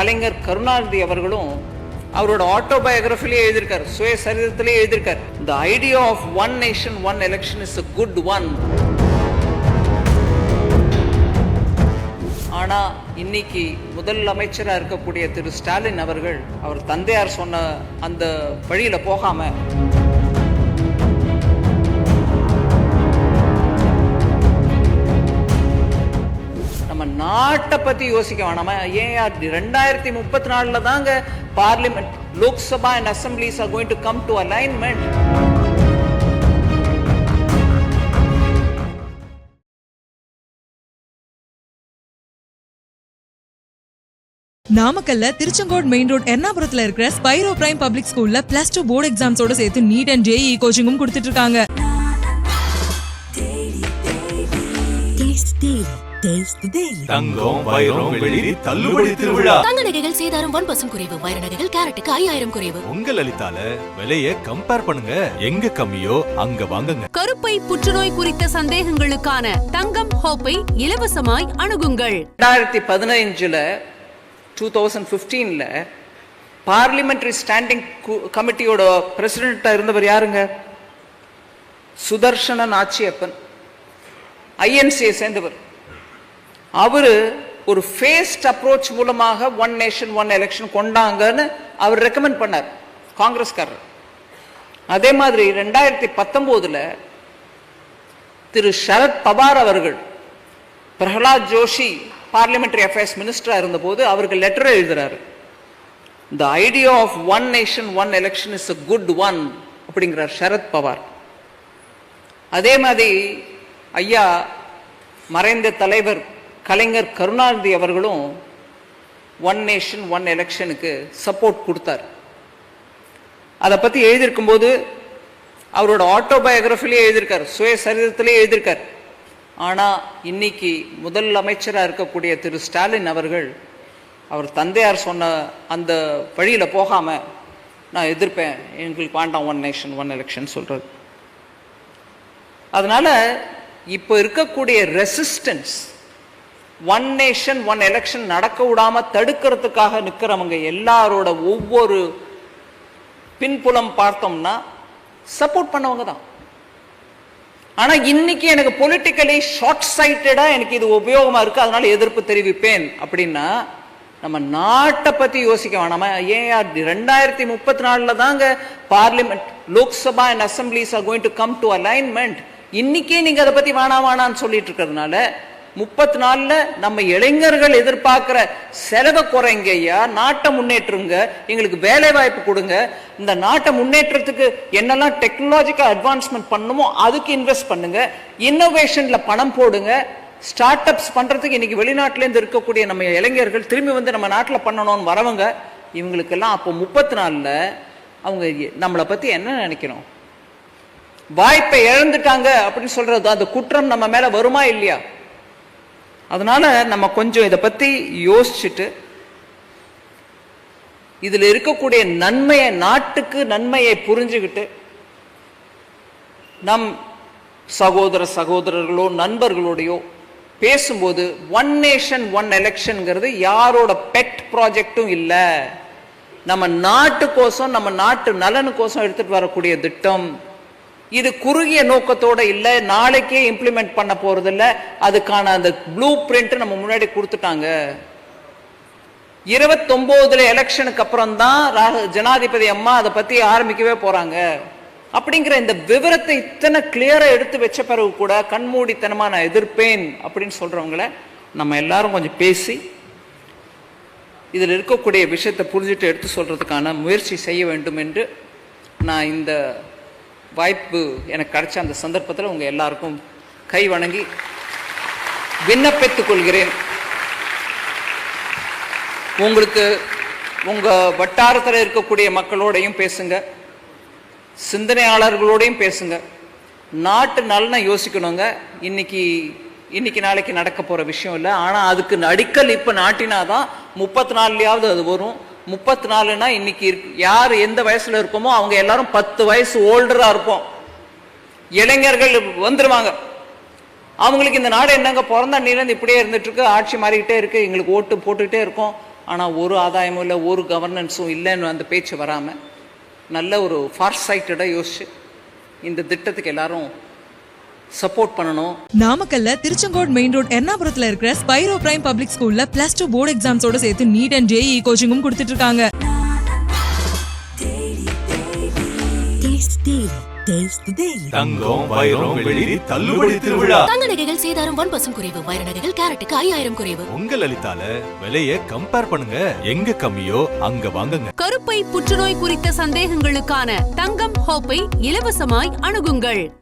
கலைஞர் கருணாநிதி அவர்களும் அவரோட ஆட்டோபயோகிராஃபிலே எழுதியிருக்கார். சுயசரிதத்திலே எழுதியிருக்கார். The idea of one nation one election is a good one ஆனால் இன்னைக்கு முதல் அமைச்சராக இருக்கக்கூடிய திரு ஸ்டாலின் அவர்கள் அவர் தந்தையார் சொன்ன அந்த வழியில் போகாமல் பத்தி யோசிக்க வேணாமா. ஏன் யார் ரெண்டாயிரத்தி முப்பத்தி நாலுல தாங்க parliament Lok Sabha and assemblies are going to come to alignment நாமக்கல்ல திருச்செங்கோடு மெயின் ரோட் எர்ணாபுரத்துல இருக்கிற ஸ்பைரோ பிரைம் பப்ளிக் ஸ்கூல்ல பிளஸ் டூ போர்டு எக்ஸாம்ஸோட சேர்த்து நீட் அண்ட் ஜேஇ கோச்சிங்கும் கொடுத்துட்டு இருக்காங்க. தங்கம் வைரம் வெளிரி தள்ளுபடி திருவிழா. தங்க நகைகள் சேதாரம் ஒன் பர்சன்ட் குறைவு. வைர நகைகள் கேரட்டுக்கு ஐயாயிரம் குறைவு. உங்க லலிதால விலைய கம்பேர் பண்ணுங்க. எங்க கம்மியோ அங்க வாங்குங்க. கருப்பை புற்றுநோய் குறித்த சந்தேகங்களுக்கான தங்கம் ஹோப்பை இலவசமாய் அணுகுங்கள். ரெண்டாயிரத்தி பதினைஞ்சில் டூ தௌசண்ட் ஃபிஃப்டீனில் பார்லிமெண்ட்ரி ஸ்டாண்டிங் கமிட்டியோட பிரசிடெண்ட்டாக இருந்தவர் யாருங்க? சுதர்ஷனன் ஆச்சியப்பன் ஐஎன்சியை சேர்ந்தவர். அவர் ஒரு ஃபேஸ்ட் அப்ரோச் மூலமாக ஒன் நேஷன் ஒன் எலெக்ஷன் கொண்டாங்கன்னு அவர் ரெக்கமெண்ட் பண்ணார் காங்கிரஸ்காரர். அதே மாதிரி ரெண்டாயிரத்தி பத்தொம்போதில் திரு சரத் பவார் அவர்கள் பிரஹலாத் ஜோஷி பார்லிமெண்ட்ரி அஃபேர்ஸ் மினிஸ்டராக இருந்தபோது அவருக்கு லெட்டர் எழுதுறாரு. The idea of one nation one election is a good one அப்படிங்கிறார் சரத் பவார். அதே மாதிரி ஐயா மறைந்த தலைவர் கலைஞர் கருணாநிதி அவர்களும் ஒன் நேஷன் ஒன் எலெக்ஷனுக்கு சப்போர்ட் கொடுத்தார். அதை பற்றி எழுதியிருக்கும்போது அவரோட ஆட்டோபயோகிராஃபிலே எழுதியிருக்கார். சுயசரிதத்திலே எழுதியிருக்கார். ஆனால் இன்னைக்கு முதல் அமைச்சராக இருக்கக்கூடிய திரு ஸ்டாலின் அவர்கள் அவர் தந்தையார் சொன்ன அந்த வழியில் போகாமல் நான் எதிர்ப்பேன். எங்களுக்கு வேண்டாம் ஒன் நேஷன் ஒன் எலெக்ஷன் சொல்கிறது அதனால் இப்போ இருக்கக்கூடிய resistance one nation one election நடக்க விடாமல் தடுக்கிறதுக்காக நிற்கிறவங்க எல்லாரோட ஒவ்வொரு பின்புலம் பார்த்தோம்னா சப்போர்ட் பண்ணவங்க தான். ஆனால் இன்னைக்கு எனக்கு பொலிட்டிக்கலி ஷார்ட் சைட்டடாக எனக்கு இது உபயோகமாக இருக்குது அதனால எதிர்ப்பு தெரிவிப்பேன். அப்படின்னா நம்ம நாட்டை பற்றி யோசிக்க வேணாமா. ஏன் ரெண்டாயிரத்தி முப்பத்தி நாலில் தாங்க parliament Lok Sabha and assemblies are going to come to alignment இன்னைக்கே நீங்கள் அதை பற்றி வேணாம் வேணான்னு சொல்லிட்டு இருக்கிறதுனால முப்பத்தி நாலுல நம்ம இளைஞர்கள் எதிர்பார்க்கிற செலவை குறைங்க ஐயா நாட்டை முன்னேற்றுங்க எங்களுக்கு வேலை வாய்ப்பு கொடுங்க. இந்த நாட்டை முன்னேற்றத்துக்கு என்னெல்லாம் டெக்னாலஜிக்கல் அட்வான்ஸ்மெண்ட் பண்ணுமோ அதுக்கு இன்வெஸ்ட் பண்ணுங்க. இன்னோவேஷன்ல பணம் போடுங்க. ஸ்டார்ட் அப்ஸ் பண்றதுக்கு இன்னைக்கு வெளிநாட்டிலேருந்து இருக்கக்கூடிய நம்ம இளைஞர்கள் திரும்பி வந்து நம்ம நாட்டில் பண்ணணும்னு வரவங்க இவங்களுக்கெல்லாம் அப்போ முப்பத்தி நாலுல அவங்க நம்மளை பத்தி என்ன நினைக்கணும் வாய்ப்பை இழந்துட்டாங்க அப்படின்னு சொல்றது அந்த குற்றம் நம்ம மேல வருமா இல்லையா? அதனால நம்ம கொஞ்சம் இதை பத்தி யோசிச்சுட்டு இதில் இருக்கக்கூடிய நன்மையை நாட்டுக்கு நன்மையை புரிஞ்சுக்கிட்டு நம் சகோதர சகோதரர்களோ நண்பர்களோடையோ பேசும்போது ஒன் நேஷன் ஒன் எலெக்ஷன்ங்கிறது யாரோட பெட் ப்ராஜெக்டும் இல்லை. நம்ம நாட்டுக்கோசம் நம்ம நாட்டு நலனுக்கோசம் எடுத்துட்டு வரக்கூடிய திட்டம். இது குறுகிய நோக்கத்தோட இல்லை நாளைக்கே இம்ப்ளிமெண்ட் பண்ண போகிறது இல்லை அதுக்கான அந்த ப்ளூ பிரிண்ட் நம்ம முன்னாடி கொடுத்துட்டாங்க. இருபத்தொம்போதுல எலெக்ஷனுக்கு அப்புறம் தான் ரா- ஜனாதிபதி அம்மா அதை பத்தி ஆரம்பிக்கவே போறாங்க. அப்படிங்கிற இந்த விவரத்தை இத்தனை கிளியரா எடுத்து வச்ச பிறகு கூட கண்மூடித்தனமா நான் எதிர்ப்பேன் அப்படின்னு சொல்றவங்கள நம்ம எல்லாரும் கொஞ்சம் பேசி இதில் இருக்கக்கூடிய விஷயத்தை புரிஞ்சுட்டு எடுத்து சொல்றதுக்கான முயற்சி செய்ய வேண்டும் என்று நான் இந்த வாய்ப்பு எனக்கு கிடைச்ச அந்த சந்தர்ப்பத்தில் உங்கள் எல்லாருக்கும் கை வணங்கி விண்ணப்பித்துக் கொள்கிறேன் உங்களுக்கு உங்கள் வட்டாரத்தில் இருக்கக்கூடிய மக்களோடையும் பேசுங்க. சிந்தனையாளர்களோடையும் பேசுங்க. நாட்டு நலனை யோசிக்கணுங்க. இன்னைக்கு இன்னைக்கு நாளைக்கு நடக்க போகிற விஷயம் இல்லை. ஆனால் அதுக்கு அடிக்கல் இப்ப நாட்டினாதான் முப்பத்தி நாலுலையாவது அது வரும். முப்பத்தி நாலுனா இன்னைக்கு யார் எந்த வயசுல இருக்கோமோ அவங்க எல்லாரும் பத்து வயசு ஓல்டரா இருப்போம். இளைஞர்கள் வந்துருவாங்க. அவங்களுக்கு இந்த நாடு என்னங்க? பிறந்த அண்ணிலேருந்து இப்படியே இருந்துட்டு இருக்கு ஆட்சி மாறிக்கிட்டே இருக்கு. எங்களுக்கு ஓட்டு போட்டுக்கிட்டே இருக்கோம். ஆனால் ஒரு ஆதாயமும் இல்லை ஒரு கவர்னன்ஸும் இல்லைன்னு அந்த பேச்சு வராமல் நல்ல ஒரு ஃபார்சைட்டடாக யோசிச்சு இந்த திட்டத்துக்கு எல்லாரும் சப்போர்ட் பண்ணணும். நாமக்கல்ல திருச்செங்கோடு மெயின் ரோட் எர்ணாபுரத்துல இருக்கிற ஸ்பைரோ பிரைம் பப்ளிக் ஸ்கூல்ல பிளஸ் டூ போர்டு எக்ஸாம்ஸோட சேர்த்து நீட் அண்ட் ஜேஇ கோச்சிங்கும் கொடுத்துட்டு இருக்காங்க. தங்கம் வைரம் தள்ளுபடி திருவிழா. தங்க நகைகள் சேதாரம் ஒன் பர்சன்ட் குறைவு வைர நகைகள் கேரட்டுக்கு ஐயாயிரம் குறைவு. உங்க லலிதால விலைய கம்பேர் பண்ணுங்க. எங்க கம்மியோ அங்க வாங்குங்க. கருப்பை புற்றுநோய் குறித்த சந்தேகங்களுக்கான தங்கம் ஹோப்பை இலவசமாய் அணுகுங்கள்.